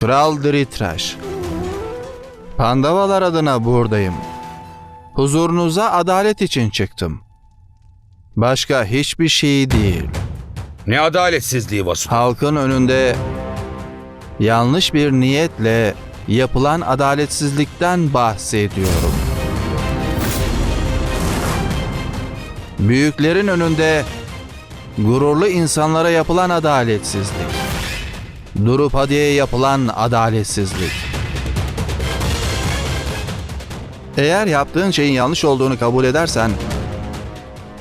Kral Dhritrash. Pandavalar adına buradayım. Huzurunuza adalet için çıktım. Başka hiçbir şey değil. Ne adaletsizliği Vasudha. Halkın önünde yanlış bir niyetle yapılan adaletsizlikten bahsediyorum. Büyüklerin önünde gururlu insanlara yapılan adaletsizlik. Drupadi'ye yapılan adaletsizlik. Eğer yaptığın şeyin yanlış olduğunu kabul edersen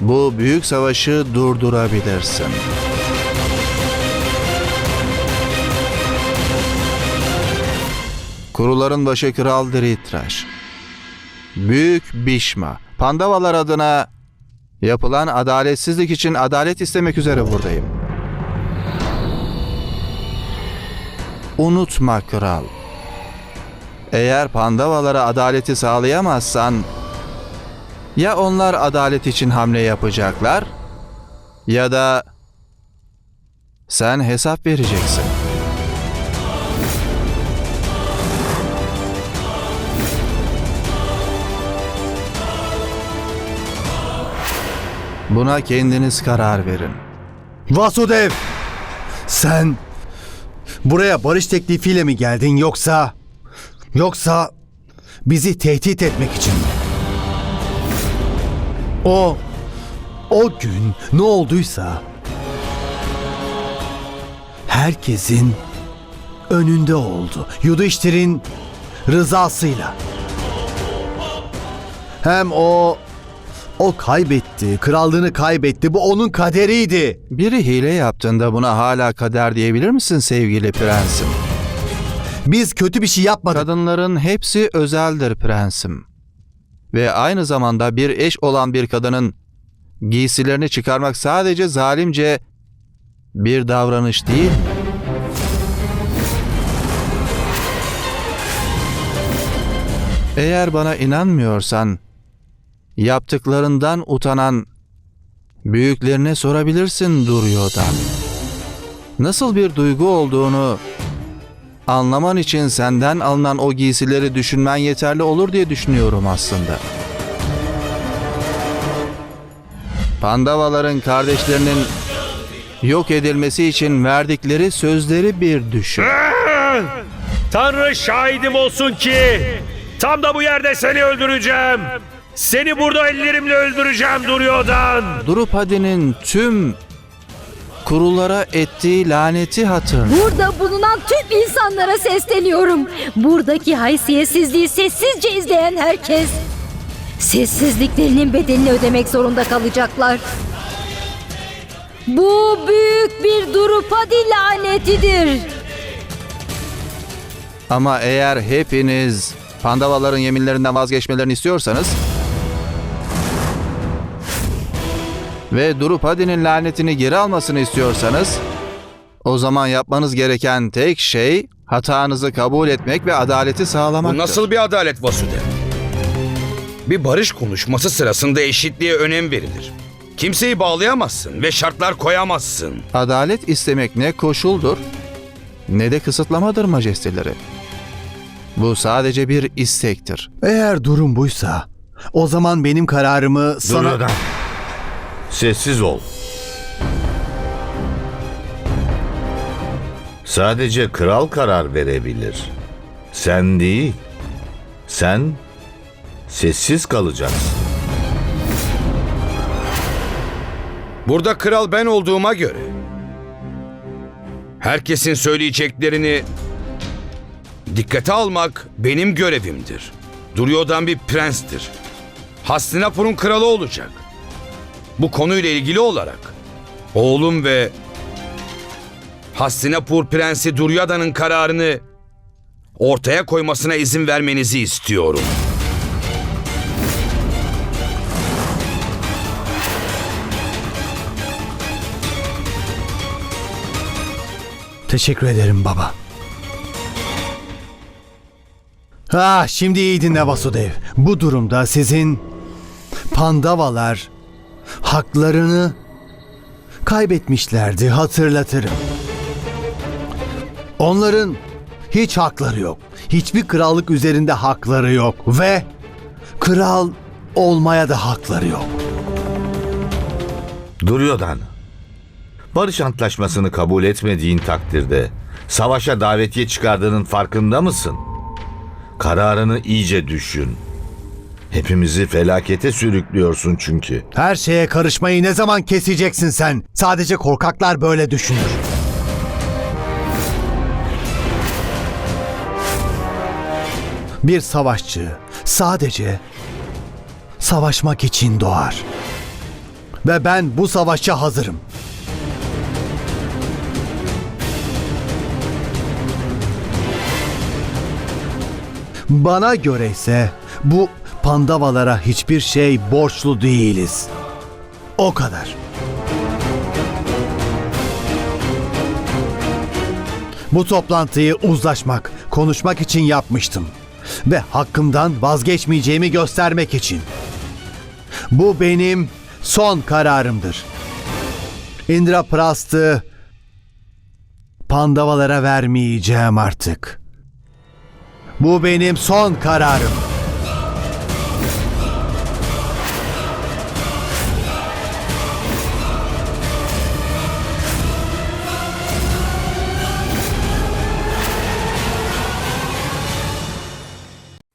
bu büyük savaşı durdurabilirsin. Kuruların başı Kral Dhritrash. Büyük Bişma. Pandavalar adına yapılan adaletsizlik için adalet istemek üzere buradayım. Unutma kral. Eğer Pandavalara adaleti sağlayamazsan ya onlar adalet için hamle yapacaklar ya da sen hesap vereceksin. Buna kendiniz karar verin. Vasudev! Sen buraya barış teklifiyle mi geldin yoksa yoksa bizi tehdit etmek için mi? O o gün ne olduysa herkesin önünde oldu. Yudhishthir'in rızasıyla. Hem o o kaybetti, krallığını kaybetti. Bu onun kaderiydi. Biri hile yaptığında buna hala kader diyebilir misin sevgili prensim? Biz kötü bir şey yapmadık. Kadınların hepsi özeldir prensim. Ve aynı zamanda bir eş olan bir kadının giysilerini çıkarmak sadece zalimce bir davranış değil mi? Eğer bana inanmıyorsan, yaptıklarından utanan büyüklerine sorabilirsin Duryodhan. Nasıl bir duygu olduğunu anlaman için senden alınan o giysileri düşünmen yeterli olur diye düşünüyorum aslında. Pandavaların kardeşlerinin yok edilmesi için verdikleri sözleri bir düşün. Tanrı şahidim olsun ki tam da bu yerde seni öldüreceğim. Seni burada ellerimle öldüreceğim Duryodhan. Drupadi'nin tüm kurulara ettiği laneti hatırla. Burada bulunan tüm insanlara sesleniyorum. Buradaki haysiyetsizliği sessizce izleyen herkes sessizliklerinin bedelini ödemek zorunda kalacaklar. Bu büyük bir Drupadi lanetidir. Ama eğer hepiniz Pandavaların yeminlerinden vazgeçmelerini istiyorsanız ve Drupadi'nin lanetini geri almasını istiyorsanız o zaman yapmanız gereken tek şey hatanızı kabul etmek ve adaleti sağlamaktır. Bu nasıl bir adalet Vasudev? Bir barış konuşması sırasında eşitliğe önem verilir. Kimseyi bağlayamazsın ve şartlar koyamazsın. Adalet istemek ne koşuldur ne de kısıtlamadır majesteleri. Bu sadece bir istektir. Eğer durum buysa o zaman benim kararımı sana... Duryodhan. Sessiz ol. Sadece kral karar verebilir. Sen değil. Sen sessiz kalacaksın. Burada kral ben olduğuma göre herkesin söyleyeceklerini dikkate almak benim görevimdir. Duryodhan bir prenstir. Hastinapur'un kralı olacak. Bu konuyla ilgili olarak oğlum ve Hastinapur prensi Duryodhan'ın kararını ortaya koymasına izin vermenizi istiyorum. Teşekkür ederim baba. Ha, şimdi iyi dinle Vasudev. Bu durumda sizin Pandavalar haklarını kaybetmişlerdi hatırlatırım. Onların Hiç hakları yok. Hiçbir krallık üzerinde hakları yok ve kral olmaya da hakları yok. Duruyordan. Barış antlaşmasını kabul etmediğin takdirde savaşa davetiye çıkardığının farkında mısın? Kararını iyice düşün. Hepimizi felakete sürüklüyorsun çünkü. Her şeye karışmayı ne zaman keseceksin sen? Sadece korkaklar böyle düşünür. Bir savaşçı sadece savaşmak için doğar. Ve ben bu savaşa hazırım. Bana göre ise bu pandavalara hiçbir şey borçlu değiliz. O kadar. Bu toplantıyı uzlaşmak, konuşmak için yapmıştım. Ve hakkımdan vazgeçmeyeceğimi göstermek için. Bu benim son kararımdır. Indraprast'ı Pandavalara vermeyeceğim artık. Bu benim son kararım.